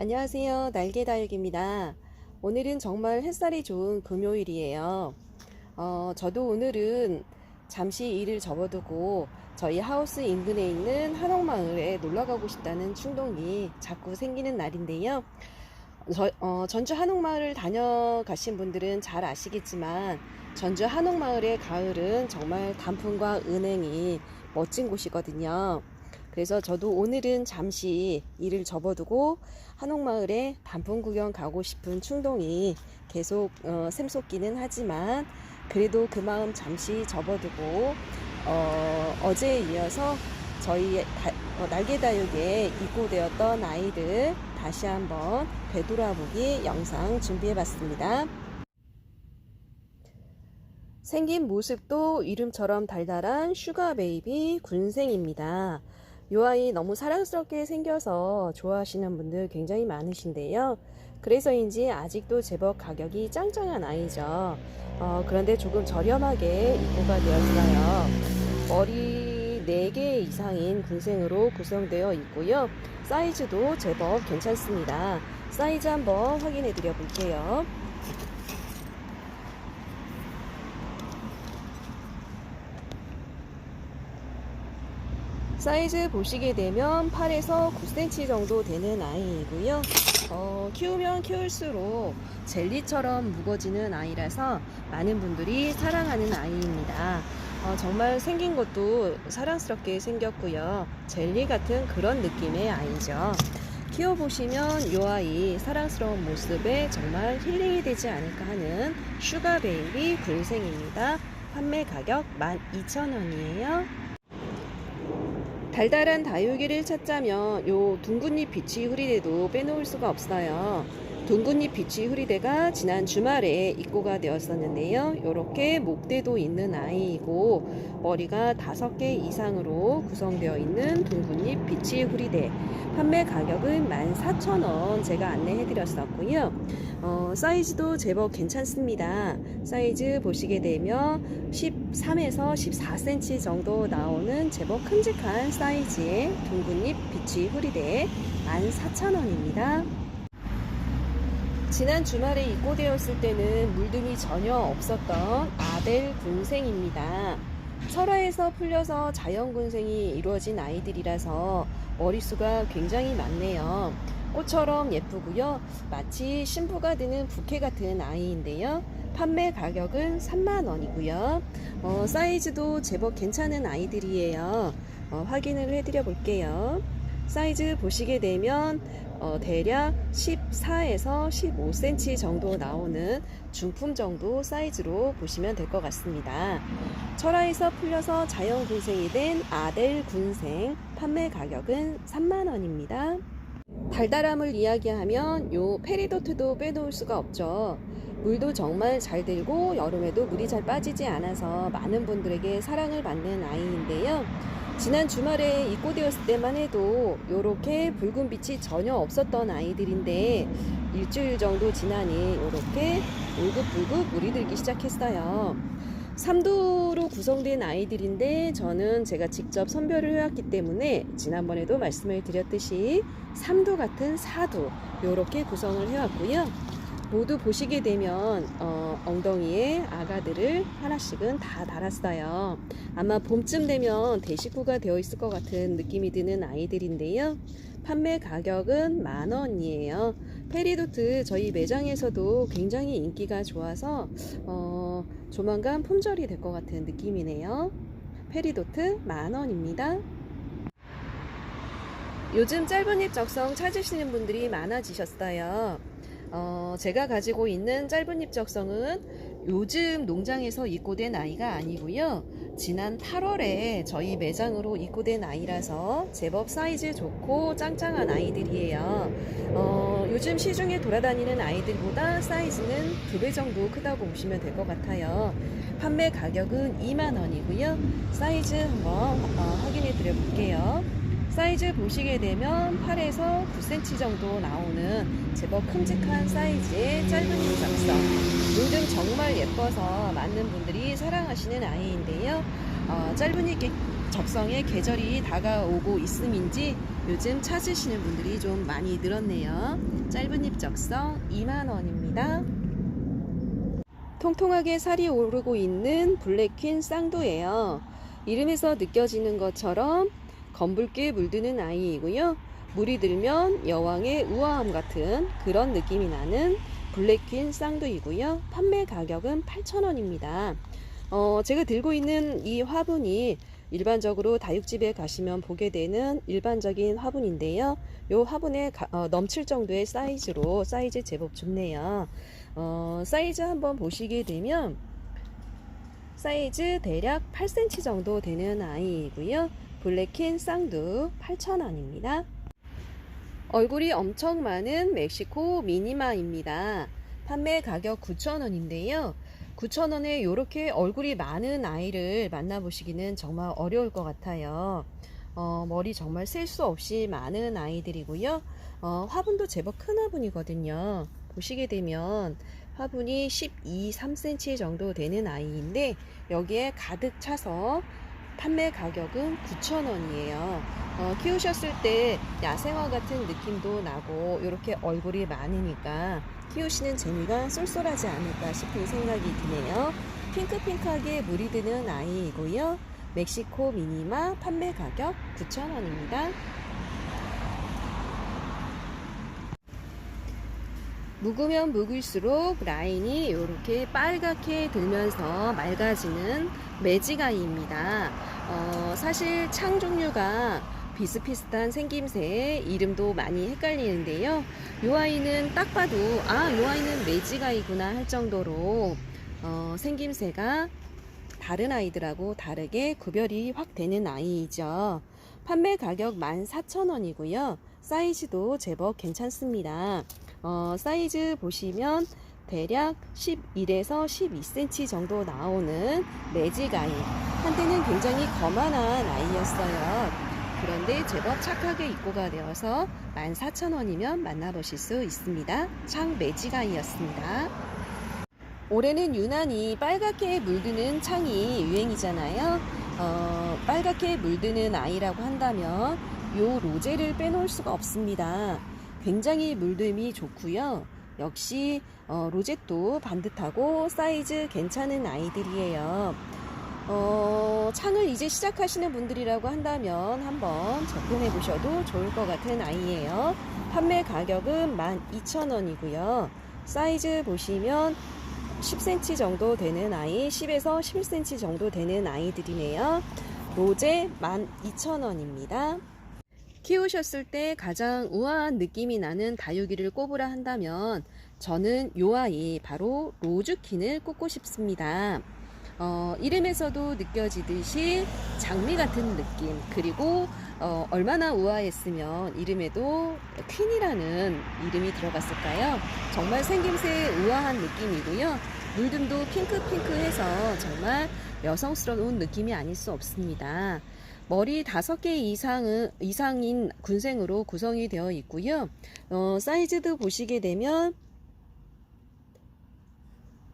안녕하세요. 날개다육입니다. 오늘은 정말 햇살이 좋은 금요일이에요. 어, 저도 오늘은 잠시 일을 접어두고 저희 하우스 인근에 있는 한옥마을에 놀러 가고 싶다는 충동이 자꾸 생기는 날인데요. 저- 어, 전주 한옥마을을 다녀가신 분들은 잘 아시겠지만 전주 한옥마을의 가을은 정말 단풍과 은행이 멋진 곳이거든요. 그래서 저도 오늘은 잠시 일을 접어두고 한옥마을에 단풍 구경 가고 싶은 충동이 계속 어, 샘솟기는 하지만 그래도 그 마음 잠시 접어두고 어, 제에 이어서 저희 다- 어, 날개다육에 입고되었던 아이를 다시 한번 되돌아보기 영상 준비해봤습니다. 생긴 모습도 이름처럼 달달한 슈가 베이비 군생입니다. 이 아이 너무 사랑스럽게 생겨서 좋아하시는 분들 굉장히 많으신데요. 그래서인지 아직도 제법 가격이 짱짱한 아이죠. 어, 그런데 조금 저렴하게 입고가 되었어요. 머리 4개 이상인 군생으로 구성되어 있고요. 사이즈도 제법 괜찮습니다. 사이즈 한번 확인해 드려 볼게요. 사이즈 보시게 되면 8에서 9cm 정도 되는 아이이고요. 어, 키우면 키울수록 젤리처럼 무거지는 아이라서 많은 분들이 사랑하는 아이입니다. 어, 정말 생긴 것도 사랑스럽게 생겼고요. 젤리 같은 그런 느낌의 아이죠. 키워보시면 이 아이 사랑스러운 모습에 정말 힐링이 되지 않을까 하는 슈가 베이비 굴생입니다. 판매 가격 12,000원이에요. 달달한 다육이를 찾자면 요 둥근잎 비치 후리대도 빼놓을 수가 없어요. 둥근잎 비치 후리대가 지난 주말에 입고가 되었었는데요. 이렇게 목대도 있는 아이이고 머리가 다섯 개 이상으로 구성되어 있는 둥근잎 비치 후리대 판매 가격은 14,000원 제가 안내해 드렸었고요. 어, 사이즈도 제법 괜찮습니다. 사이즈 보시게 되면 13에서 14cm 정도 나오는 제법 큼직한 사이즈의 둥근잎 비치 후리대 14,000원입니다. 지난 주말에 입고되었을 때는 물듬이 전혀 없었던 아델 군생입니다. 철화에서 풀려서 자연 군생이 이루어진 아이들이라서 머릿수가 굉장히 많네요. 꽃처럼 예쁘고요. 마치 신부가 드는 부케 같은 아이인데요. 판매 가격은 3만 원이고요. 어, 사이즈도 제법 괜찮은 아이들이에요. 어, 확인을 해드려 볼게요. 사이즈 보시게 되면 어, 대략 14에서 15cm 정도 나오는 중품 정도 사이즈로 보시면 될 것 같습니다. 철화에서 풀려서 자연 군생이 된 아델 군생 판매 가격은 3만 원입니다. 달달함을 이야기하면 요 페리도트도 빼놓을 수가 없죠. 물도 정말 잘 들고 여름에도 물이 잘 빠지지 않아서 많은 분들에게 사랑을 받는 아이인데요. 지난 주말에 입고되었을 때만 해도 이렇게 붉은 빛이 전혀 없었던 아이들인데 일주일 정도 지나니 이렇게 울긋불긋 물이 들기 시작했어요. 삼두로 구성된 아이들인데 저는 제가 직접 선별을 해왔기 때문에 지난번에도 말씀을 드렸듯이 삼두 같은 사두 이렇게 구성을 해왔고요. 모두 보시게 되면 어, 엉덩이에 아가들을 하나씩은 다 달았어요. 아마 봄쯤 되면 대식구가 되어 있을 것 같은 느낌이 드는 아이들인데요. 판매 가격은 만 원이에요. 페리도트 저희 매장에서도 굉장히 인기가 좋아서 어, 조만간 품절이 될 것 같은 느낌이네요. 페리도트 만 원입니다. 요즘 짧은 잎 적성 찾으시는 분들이 많아지셨어요. 어, 제가 가지고 있는 짧은 잎 적성은 요즘 농장에서 입고된 아이가 아니고요. 지난 8월에 저희 매장으로 입고된 아이라서 제법 사이즈 좋고 짱짱한 아이들이에요. 어, 요즘 시중에 돌아다니는 아이들보다 사이즈는 두 배 정도 크다고 보시면 될 것 같아요. 판매 가격은 2만 원이고요. 사이즈 한번 어, 확인해 드려 볼게요. 사이즈 보시게 되면 8에서 9cm 정도 나오는 제법 큼직한 사이즈의 짧은 잎작성. 요즘 정말 예뻐서 많은 분들이 사랑하시는 아이인데요. 어, 짧은 잎 적성에 계절이 다가오고 있음인지 요즘 찾으시는 분들이 좀 많이 늘었네요. 짧은 잎 적성 2만원입니다. 통통하게 살이 오르고 있는 블랙퀸 쌍두예요. 이름에서 느껴지는 것처럼 검붉게 물드는 아이이고요. 물이 들면 여왕의 우아함 같은 그런 느낌이 나는 블랙퀸 쌍두이고요. 판매 가격은 8,000원입니다. 어, 제가 들고 있는 이 화분이 일반적으로 다육집에 가시면 보게 되는 일반적인 화분인데요. 이 화분에 가- 어, 넘칠 정도의 사이즈로 사이즈 제법 좋네요. 어, 사이즈 한번 보시게 되면 사이즈 대략 8cm 정도 되는 아이이고요. 블랙킨 쌍두 8,000원입니다. 얼굴이 엄청 많은 멕시코 미니마입니다. 판매 가격 9,000원인데요. 9,000원에 이렇게 얼굴이 많은 아이를 만나보시기는 정말 어려울 것 같아요. 어, 머리 정말 셀 수 없이 많은 아이들이고요. 어, 화분도 제법 큰 화분이거든요. 보시게 되면 화분이 12, 3cm 정도 되는 아이인데 여기에 가득 차서 판매 가격은 9,000원이에요. 어, 키우셨을 때 야생화 같은 느낌도 나고 이렇게 얼굴이 많으니까 키우시는 재미가 쏠쏠하지 않을까 싶은 생각이 드네요. 핑크핑크하게 물이 드는 아이이고요. 멕시코 미니마 판매 가격 9,000원입니다. 묵으면 묵을수록 라인이 이렇게 빨갛게 들면서 맑아지는 매지가이입니다. 어, 사실 창 종류가 비슷비슷한 생김새 이름도 많이 헷갈리는데요. 이 아이는 딱 봐도 아, 이 아이는 매지가이구나 할 정도로 어, 생김새가 다른 아이들하고 다르게 구별이 확 되는 아이이죠. 판매 가격 14,000원이고요. 사이즈도 제법 괜찮습니다. 어, 사이즈 보시면 대략 11에서 12cm 정도 나오는 매직 아이. 한때는 굉장히 거만한 아이였어요. 그런데 제법 착하게 입고가 되어서 14,000원이면 만나보실 수 있습니다. 창 매직 아이였습니다. 올해는 유난히 빨갛게 물드는 창이 유행이잖아요. 어, 빨갛게 물드는 아이라고 한다면 요 로제를 빼놓을 수가 없습니다. 굉장히 물듦이 좋고요. 역시 어, 로zet도 반듯하고 사이즈 괜찮은 아이들이에요. 어, 창을 이제 시작하시는 분들이라고 한다면 한번 접근해 보셔도 좋을 것 같은 아이예요. 판매 가격은 12,000원이고요. 사이즈 보시면 10cm 정도 되는 아이, 10에서 11cm 정도 되는 아이들이네요. 로제 12,000원입니다. 키우셨을 때 가장 우아한 느낌이 나는 다육이를 꼽으라 한다면 저는 요 아이 바로 로즈킨을 꼽고 싶습니다. 어, 이름에서도 느껴지듯이 장미 같은 느낌 그리고 어, 얼마나 우아했으면 이름에도 퀸이라는 이름이 들어갔을까요? 정말 생김새 우아한 느낌이고요. 물듬도 핑크핑크해서 정말 여성스러운 느낌이 아닐 수 없습니다. 머리 다섯 개 이상은, 이상인 군생으로 구성이 되어 있고요. 어, 사이즈도 보시게 되면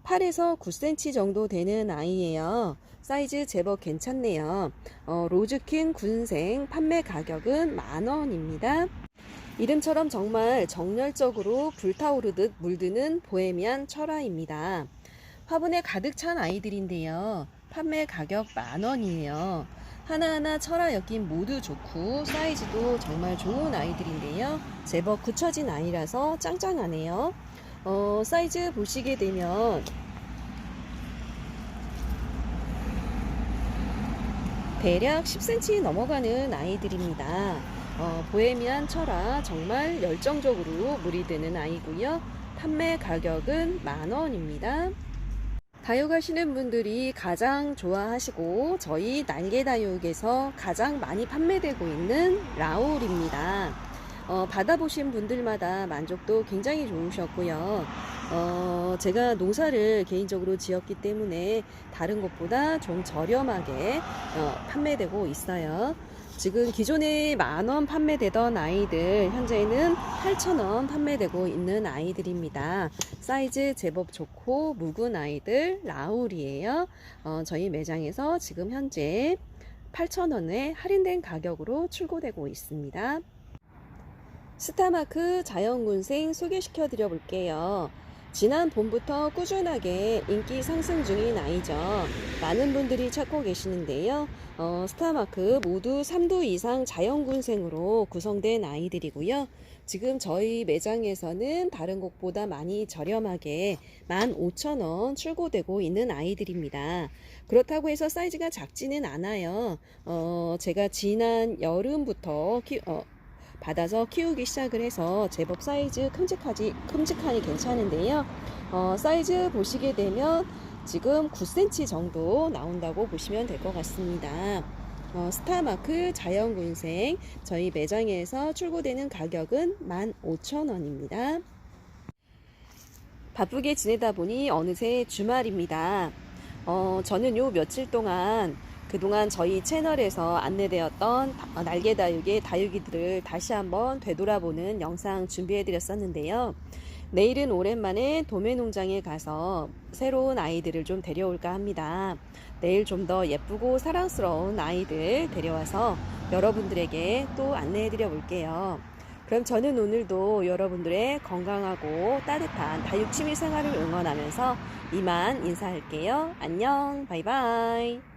8에서 9cm 정도 되는 아이예요. 사이즈 제법 괜찮네요. 어, 로즈킨 군생 판매 가격은 만원입니다. 이름처럼 정말 정열적으로 불타오르듯 물드는 보헤미안 철화입니다. 화분에 가득 찬 아이들인데요. 판매 가격 만원이에요. 하나하나 철화 엮임 모두 좋고 사이즈도 정말 좋은 아이들인데요. 제법 굳혀진 아이라서 짱짱하네요. 어, 사이즈 보시게 되면 대략 10cm 넘어가는 아이들입니다. 어, 보헤미안 철화 정말 열정적으로 물이 드는 아이고요. 판매 가격은 만 원입니다. 다육하시는 분들이 가장 좋아하시고 저희 날개다육에서 가장 많이 판매되고 있는 라울입니다. 어, 받아보신 분들마다 만족도 굉장히 좋으셨고요. 어, 제가 농사를 개인적으로 지었기 때문에 다른 것보다 좀 저렴하게 어, 판매되고 있어요. 지금 기존에 만원 판매되던 아이들 현재는 8,000원 판매되고 있는 아이들입니다. 사이즈 제법 좋고 묵은 아이들 라울이에요. 어, 저희 매장에서 지금 현재 8,000원에 할인된 가격으로 출고되고 있습니다. 스타마크 자연군생 소개시켜 드려 볼게요. 지난 봄부터 꾸준하게 인기 상승 중인 아이죠. 많은 분들이 찾고 계시는데요. 어, 스타마크 모두 3두 이상 자연군생으로 구성된 아이들이고요. 지금 저희 매장에서는 다른 곳보다 많이 저렴하게 15,000원 출고되고 있는 아이들입니다. 그렇다고 해서 사이즈가 작지는 않아요. 어, 제가 지난 여름부터 키, 어, 받아서 키우기 시작을 해서 제법 사이즈 큼직하지, 큼직하니 괜찮은데요. 어, 사이즈 보시게 되면 지금 9cm 정도 나온다고 보시면 될 것 같습니다. 어, 스타마크 자연군생 저희 매장에서 출고되는 가격은 15,000원입니다. 바쁘게 지내다 보니 어느새 주말입니다. 어, 저는 요 며칠 동안 그동안 저희 채널에서 안내되었던 다- 날개 다육의 다육이들을 다시 한번 되돌아보는 영상 준비해 드렸었는데요. 내일은 오랜만에 도매 농장에 가서 새로운 아이들을 좀 데려올까 합니다. 내일 좀 더 예쁘고 사랑스러운 아이들 데려와서 여러분들에게 또 안내해 드려 볼게요. 그럼 저는 오늘도 여러분들의 건강하고 따뜻한 다육 취미 생활을 응원하면서 이만 인사할게요. 안녕, 바이바이.